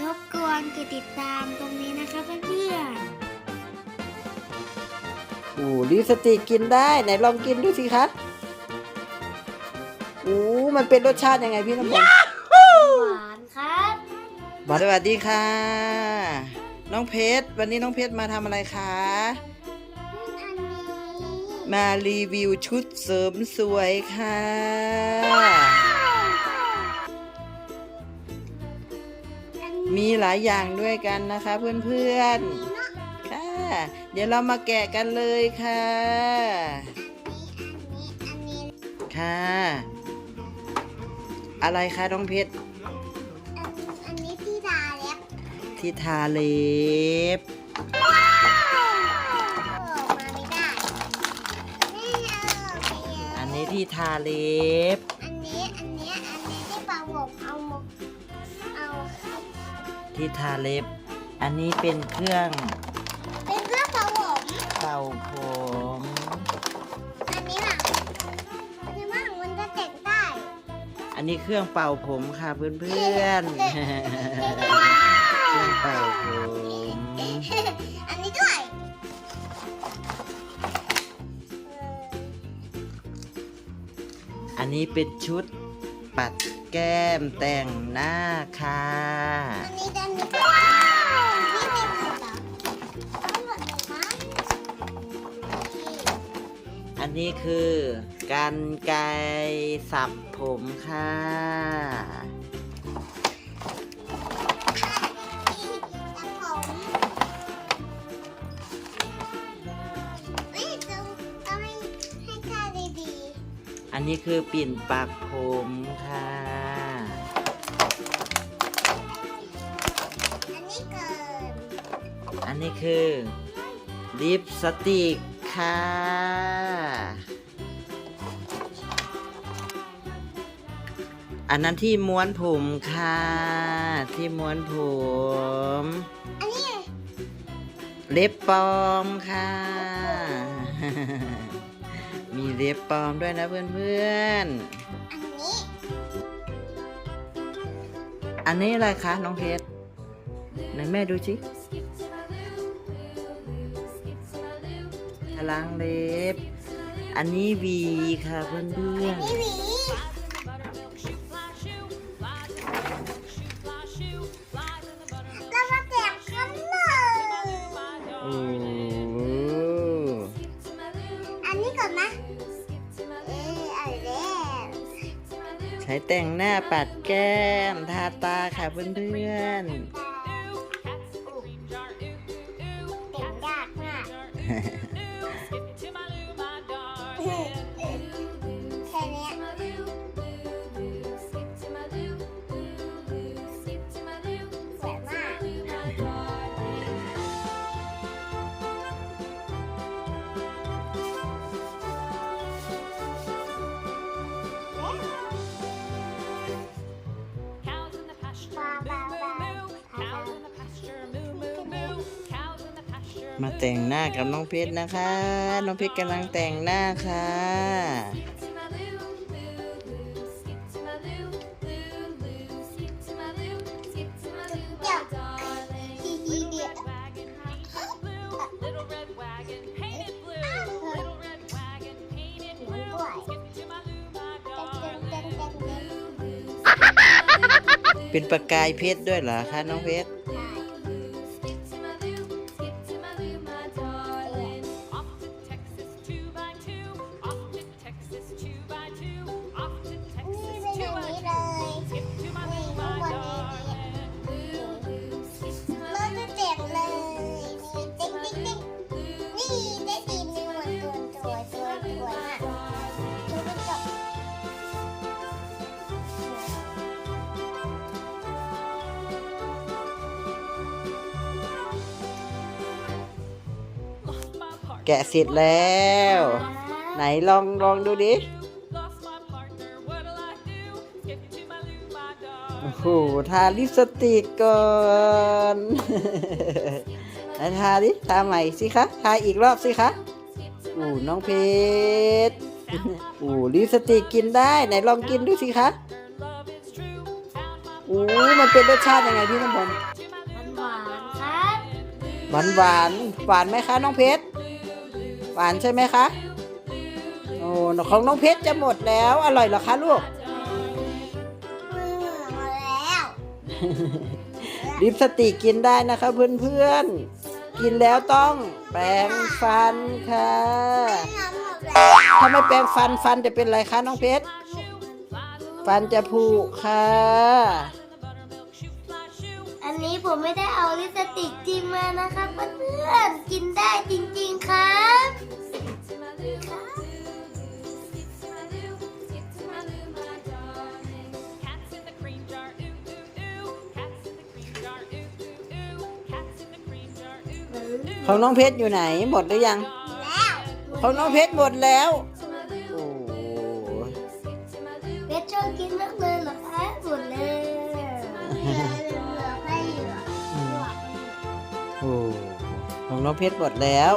รบกวนกดติดตามตรงนี้นะคะเพื่อนโอ้ลิปสติกกินได้ไหนลองกินดูสิคะโอ้มันเป็นรสชาติยังไงพี่น้ำมนต์ๆหวานครับ สวัสดีค่ะ น้องเพชรวันนี้น้องเพชรมาทำอะไรคะ อันนี้มารีวิวชุดเสริมสวยค่ะ มีหลายอย่างด้วยกันนะคะเพื่อนๆ ค่ะ เดี๋ยวเรามาแกะกันเลยค่ะอันนี้ค่ะ อะไรคะน้องเพชร อันนี้ที่ดาเล็บที่ทาเล็บออกมาไม่ได้ไม่เอาไปเยอะอันนี้ที่ทาเล็บ อันนี้ อันนี้ อันนี้ที่ปลาหมเอาหมกเอา ที่ทาเล็บ อันนี้เป็นเครื่องเป็นเครื่องปลาหมเป่าผม อันนี้ล่ะอันนี้ว่ามันจะเจ็บได้อันนี้เครื่องเป่าผมค่ะเพื่อนๆ เครื่องเป่าผม อันนี้ด้วยอันนี้เป็นชุดปัดแก้มแต่งหน้าค่ะอันนี้จะมีว้าวนี่มีหมดเหรอไม่หมดเลยนะอันนี้คือการไกรสับผมค่ะ อันนี้คือปิ่นปากผมค่ะอันนี้คือลิปสติกค่ะ อันนั้นที่ม้วนผมค่ะ ที่ม้วนผมเล็บปลอมค่ะ มีเล็บปลอมด้วยนะเพื่อนๆอันนี้อะไรคะน้องเพชรไหนแม่ดูสิล้างเล็บ อันนี้วีค่ะเพื่อนๆ นนี้ก่อนนะเออเอาแล้วใช้แต่งหน้าปัดแก้ม ทาตาค่ะเพื่อนเป็นยากมาก มาแต่งหน้ากับน้องเพชรนะคะ น้องเพชรกำลังแต่งหน้าค่ะ เป็นประกายเพชรด้วยเหรอคะน้องเพชร แกะเสร็จแล้ว ไหนลองลองดูดิ Lost my partner. What'll I do? Skip to my loo, my โอ้ darling. โห ทาลิปสติกก่อนไหนทาดิ ทาใหม่สิคะ ทาอีกรอบสิคะอู้น้องเพชรอู้ลิปสติกกินได้ ไหนลองกินดูสิคะ Love is true. Found my อู้อู้มันเป็นรสชาติยังไงพี่น้ำมนต์มันหวานครับ หวานหวานหวานไหมคะน้องเพชร หวานใช่ไหมคะ โอ้ของน้องเพชรจะหมดแล้ว อร่อยเหรอคะลูกอืมหมดแล้ว ลิปสติกกินได้นะคะเพื่อนๆ กินแล้วต้องแปรงฟันค่ะน้ำหมดแล้วถ้าไม่แปรงฟันฟันจะเป็นอะไรคะน้องเพชร ฟันจะผุค่ะ อันนี้ผมไม่ได้เอาลิปสติกจริงมานะครับเพื่อน ของน้องเพชรอยู่ไหนหมดหรือยังแล้วของน้องเพชรหมดแล้วโอ้เบสชอบกินมากเลยเหรอคะหมดเลยเหลือไปเหลือโอ้ของน้องเพชรหมดแล้ว